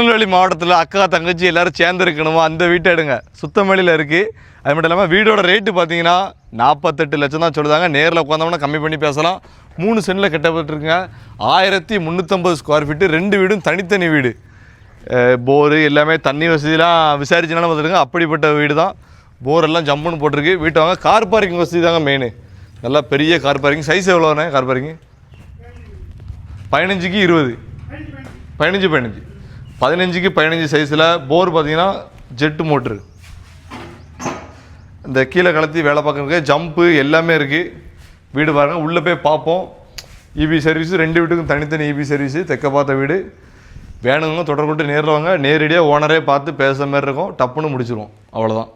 திருநெல்வேலி மாவட்டத்தில் அக்கா தங்கச்சி எல்லாரும் சேர்ந்துருக்கணுமோ? அந்த வீட்டை எடுங்க. சுத்தமலையில் இருக்குது அது மட்டும் இல்லாமல் வீடோட ரேட்டு பார்த்தீங்கன்னா நாற்பத்தெட்டு லட்சம் தான் சொல்லுதாங்க. நேரில் உட்காந்தோம்னா கம்மி பண்ணி பேசலாம். மூணு சென்டில் கட்டப்பட்டிருக்குங்க. ஆயிரத்தி முந்நூற்றம்பது ஸ்கொயர் ஃபீட்டு ரெண்டு வீடும் தனித்தனி வீடு. போரு எல்லாமே தண்ணி வசதிலாம் விசாரிச்சுனாலும் பார்த்துருங்க அப்படிப்பட்ட வீடு தான் போரெல்லாம் ஜம்முன்னு போட்டிருக்கு. வீட்டை வாங்க கார் பார்க்கிங் வசதி தாங்க மெயின் நல்லா பெரிய கார் பார்க்கிங் சைஸ் எவ்வளோண்ணே கார் பார்க்கிங் பதினஞ்சுக்கு இருபது. பதினஞ்சு பதினஞ்சு. பதினஞ்சுக்கு பதினஞ்சு சைஸில் போர் பார்த்தீங்கன்னா ஜெட்டு மோட்ரு இந்த கீழே கலத்தி வேலை பார்க்குறதுக்கு ஜம்ப்பு எல்லாமே இருக்குது வீடு பாருங்கள் உள்ளே போய் பார்ப்போம். இபி சர்வீஸு ரெண்டு வீட்டுக்கும் தனித்தனி இபி சர்வீஸு தெக்க பார்த்த வீடு. வேணுங்க தொடர்பு கொண்டு நேரில் வாங்க. நேரடியாக ஓனரே பார்த்து பேசுகிற மாதிரி இருக்கும். டப்புன்னு முடிச்சிருவோம். அவ்வளோதான்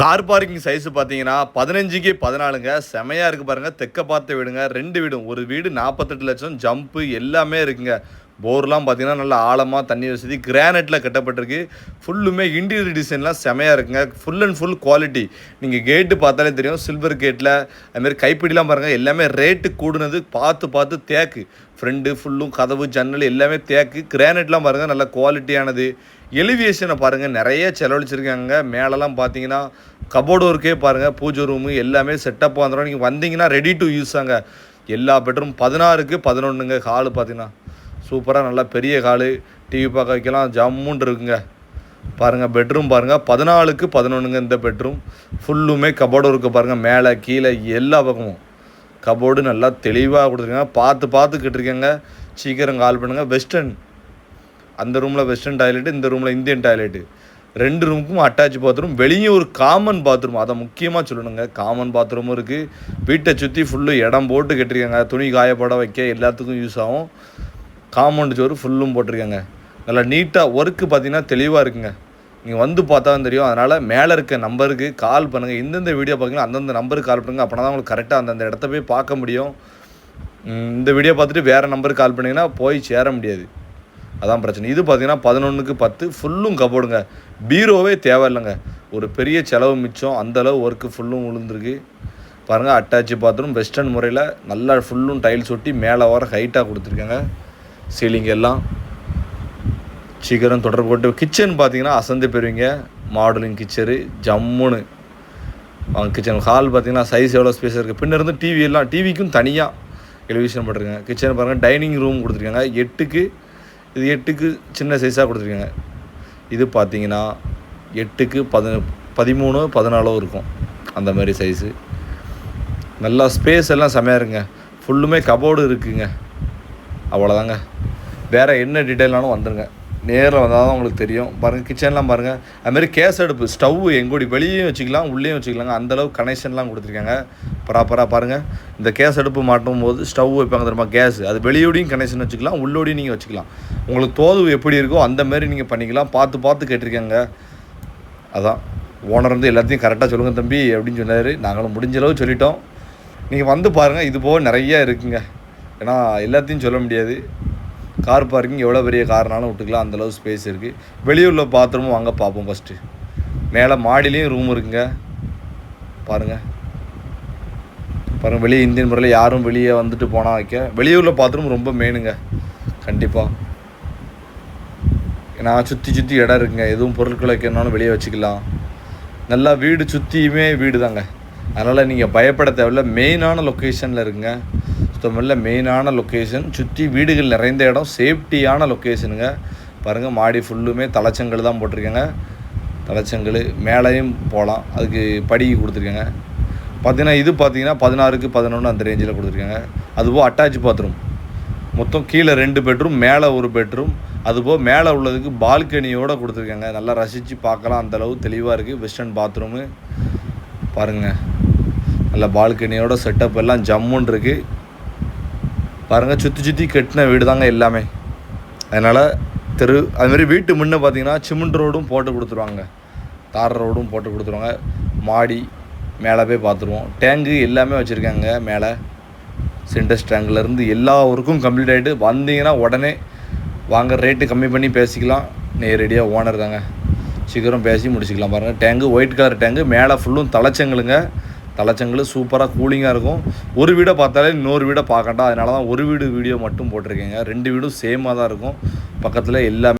கார் பார்க்கிங் சைஸ் பார்த்தீங்கன்னா பதினஞ்சுக்கு பதினாலுங்க. செமையாக இருக்குது பாருங்கள் தெக்க பார்த்து வீடுங்க. ரெண்டு வீடும். ஒரு வீடு நாற்பத்தெட்டு லட்சம். ஜம்ப்பு எல்லாமே இருக்குங்க. போர்லாம் பார்த்தீங்கன்னா நல்லா ஆழமாக தண்ணி வசதி. கிரானைட்டில் கட்டப்பட்டிருக்கு. ஃபுல்லுமே இன்டீரியர் டிசைன்லாம் செமையாக இருக்குங்க. ஃபுல் அண்ட் ஃபுல் குவாலிட்டி நீங்கள் கேட்டு பார்த்தாலே தெரியும். சில்வர் கேட்டில் அதுமாரி கைப்பிடிலாம் பாருங்கள் எல்லாமே ரேட்டு கூடுனது பார்த்து பார்த்து தேக்கு. ஃப்ரெண்டு ஃபுல்லும் கதவு ஜன்னல் எல்லாமே தேக்கு. கிரானைட்லாம் பாருங்கள் நல்ல குவாலிட்டியானது எலிவேஷனை பாருங்கள் நிறைய செலவழிச்சிருக்காங்க. மேலெல்லாம் பார்த்தீங்கன்னா கபோர்டு ஒர்க்கே பாருங்கள் பூஜை ரூமு எல்லாமே செட்டப் வந்துடும் நீங்கள் வந்தீங்கன்னா ரெடி டு யூஸ் ஆங்க எல்லா பெட்ரூம் பதினாறுக்கு பதினொன்றுங்க ஹாலு பார்த்தீங்கன்னா. சூப்பராக நல்லா பெரிய ஹாலு டிவி பார்க்க வைக்கலாம். ஜம்முன்னு இருக்குங்க. பாருங்கள் பெட்ரூம் பாருங்கள் பதினாலுக்கு பதினொன்றுங்க இந்த பெட்ரூம் ஃபுல்லுமே கபோர்டு இருக்குது பாருங்கள் மேலே கீழே எல்லா பக்கமும். கபோர்டு நல்லா தெளிவாக கொடுத்துருக்காங்க. பார்த்து பார்த்து கிட்டிருக்கேங்க சீக்கிரம் கால் பண்ணுங்கள் வெஸ்டர்ன் அந்த ரூமில் வெஸ்டர்ன் டாய்லெட்டு இந்த ரூமில் இந்தியன் டாய்லெட்டு ரெண்டு ரூமுக்கும் அட்டாச் பாத்ரூம் வெளியே ஒரு காமன் பாத்ரூம் அதை முக்கியமாக சொல்லணுங்க. காமன் பாத்ரூமும் இருக்குது வீட்டை சுற்றி ஃபுல்லு இடம் போட்டு கட்டிருக்காங்க. துணி காயப்பட வைக்க எல்லாத்துக்கும் யூஸ் ஆகும். காம்பவுண்டு சோறு ஃபுல்லும் போட்டிருக்காங்க. நல்லா நீட்டாக ஒர்க்கு பார்த்தீங்கன்னா தெளிவாக இருக்குங்க. நீங்கள் வந்து பார்த்தா தெரியும். அதனால் மேலே இருக்க நம்பருக்கு கால் பண்ணுங்கள் எந்தெந்த வீடியோ பார்த்தீங்கன்னா அந்தந்த நம்பருக்கு கால் பண்ணுங்கள் அப்படின்னா தான் உங்களுக்கு கரெக்டாக அந்தந்த இடத்த போய் பார்க்க முடியும். இந்த வீடியோ பார்த்துட்டு வேறு நம்பருக்கு கால் பண்ணிங்கன்னா போய் சேர முடியாது. அதான் பிரச்சனை. இது பார்த்திங்கன்னா பதினொன்றுக்கு பத்து ஃபுல்லும் கபோர்டுங்க பீரோவே தேவையில்லைங்க ஒரு பெரிய செலவு மிச்சம். அந்தளவு ஒர்க்கு ஃபுல்லும் விழுந்துருக்கு பாருங்கள் அட்டாச்சு பாத்ரூம் வெஸ்டர்ன் முறையில் நல்லா ஃபுல்லும் டைல்ஸ் ஒட்டி மேலே வர ஹைட்டாக கொடுத்துருக்காங்க. சீலிங் எல்லாம் சீக்கிரம் தொடர்பு போட்டு கிச்சன் பார்த்தீங்கன்னா அசந்து பெறுவீங்க மாடலிங் கிச்சரு ஜம்முன்னு. அவங்க கிச்சன் ஹால் பார்த்தீங்கன்னா சைஸ் எவ்வளோ ஸ்பேஸ் இருக்குது பின்ன இருந்து டிவி எல்லாம் டிவிக்கும் தனியாக டெலிவிஷன் போட்டிருக்காங்க. கிச்சன் பாருங்கள் டைனிங் ரூம் கொடுத்துருக்காங்க. எட்டுக்கு இது எட்டுக்கு சின்ன சைஸாக கொடுத்துருக்காங்க. இது பார்த்தீங்கன்னா எட்டுக்கு பதின பதிமூணு பதினாலோ இருக்கும். அந்த மாதிரி சைஸு நல்லா ஸ்பேஸ் எல்லாம் செமையாக இருங்க ஃபுல்லுமே கபோர்டு இருக்குங்க. அவ்வளோதாங்க வேறு என்ன டீட்டெயில்னாலும் வந்துடுங்க நேரில் வந்தால் தான் உங்களுக்கு தெரியும். பாருங்கள் கிச்சன்லாம் பாருங்கள் அதுமாரி கேஸ் அடுப்பு ஸ்டவ் எங்கூடி வெளியும் வச்சுக்கலாம் உள்ளேயும் வச்சுக்கலாங்க. அந்தளவு கனெக்ஷன்லாம் கொடுத்துருக்காங்க. ப்ராப்பராக பாருங்கள் இந்த கேஸ் அடுப்பு மாட்டும் போது ஸ்டவ் வைப்பாங்க தெரியுமா? கேஸ். அது வெளியோடையும் கனெக்ஷன் வச்சுக்கலாம் உள்ளோடையும் நீங்கள் வச்சுக்கலாம். உங்களுக்கு தோது எப்படி இருக்கோ அந்தமாரி நீங்கள் பண்ணிக்கலாம். பார்த்து பார்த்து கேட்டிருக்கேங்க. அதான். ஓனர் வந்து எல்லாத்தையும் கரெக்டாக சொல்லுங்கள் தம்பி அப்படின்னு சொன்னார். நாங்களும் முடிஞ்ச அளவு சொல்லிட்டோம். நீங்கள் வந்து பாருங்கள் இது போக நிறையா இருக்குங்க. ஏன்னா எல்லாத்தையும் சொல்ல முடியாது. கார் பார்க்கிங் எவ்வளோ பெரிய கார்னாலும் விட்டுக்கலாம். அந்தளவு ஸ்பேஸ் இருக்குது வெளியூரில் பாத்ரூமும் வாங்க பார்ப்போம் ஃபஸ்ட்டு மேலே மாடிலையும் ரூம் இருக்குங்க. பாருங்கள் பாருங்கள் வெளியே இந்தியன் முறையில் யாரும் வெளியே வந்துட்டு போனால் வைக்க. வெளியூரில் பாத்ரூம் ரொம்ப மெயினுங்க கண்டிப்பாக ஏன்னா சுற்றி சுற்றி இடம் இருக்குங்க. எதுவும் பொருட்கள் வைக்கணும்னாலும் வெளியே வச்சுக்கலாம். நல்லா வீடு சுற்றியுமே வீடு தாங்க அதனால் நீங்கள் பயப்பட தேவையில்ல. மெயினான லொக்கேஷனில் இருக்குங்க சுத்தமில்ல மெயினான லொக்கேஷன் சுற்றி வீடுகள் நிறைந்த இடம் சேஃப்டியான லொக்கேஷனுங்க பாருங்கள் மாடி ஃபுல்லுமே தலைச்சங்கல் தான் போட்டிருக்கேங்க. தலைச்சங்கல் மேலேயும் போகலாம். அதுக்கு படி கொடுத்துருக்கேங்க. பார்த்திங்கன்னா இது பார்த்தீங்கன்னா பதினாறுக்கு பதினொன்று அந்த ரேஞ்சில் கொடுத்துருக்காங்க. அதுபோல் அட்டாச் பாத்ரூம் மொத்தம் கீழே ரெண்டு பெட்ரூம் மேலே ஒரு பெட்ரூம் அதுபோல் மேலே உள்ளதுக்கு பால்கனியோடு கொடுத்துருக்காங்க. நல்லா ரசித்து பார்க்கலாம். அந்த அளவு தெளிவாக இருக்குது வெஸ்டர்ன் பாத்ரூமு பாருங்கள் நல்ல பால்கனியோட செட்டப் எல்லாம் ஜம்முன் இருக்குது பாருங்கள் சுற்றி சுற்றி கட்டின வீடு தாங்க எல்லாமே. அதனால் தெரு அதுமாரி வீட்டு முன்ன பார்த்தீங்கன்னா சிமெண்ட் ரோடும் போட்டு கொடுத்துருவாங்க. தார் ரோடும் போட்டு கொடுத்துருவாங்க. மாடி மேலே போய் பார்த்துருவோம் டேங்கு எல்லாமே வச்சுருக்காங்க மேலே. சிண்டஸ் டேங்க்லேருந்து எல்லா ஒர்க்கும் கம்ப்ளீட் ஆகிட்டு வந்தீங்கன்னா உடனே வாங்க ரேட்டு கம்மி பண்ணி பேசிக்கலாம். நேரடியாக ஓனர் தாங்க. சீக்கிரம் பேசி முடிச்சுக்கலாம் பாருங்கள் டேங்கு ஒயிட் கலர் டேங்கு மேலே ஃபுல்லும் தலைச்சங்களுங்க தலைச்சங்கல் சூப்பராக கூலிங்காக இருக்கும். ஒரு வீடை பார்த்தாலே இன்னொரு வீடை பார்க்கட்டா. அதனால தான் ஒரு வீடு வீடியோ மட்டும் போட்டிருக்கேங்க. ரெண்டு வீடும் சேமாக தான் இருக்கும். பக்கத்தில் எல்லாமே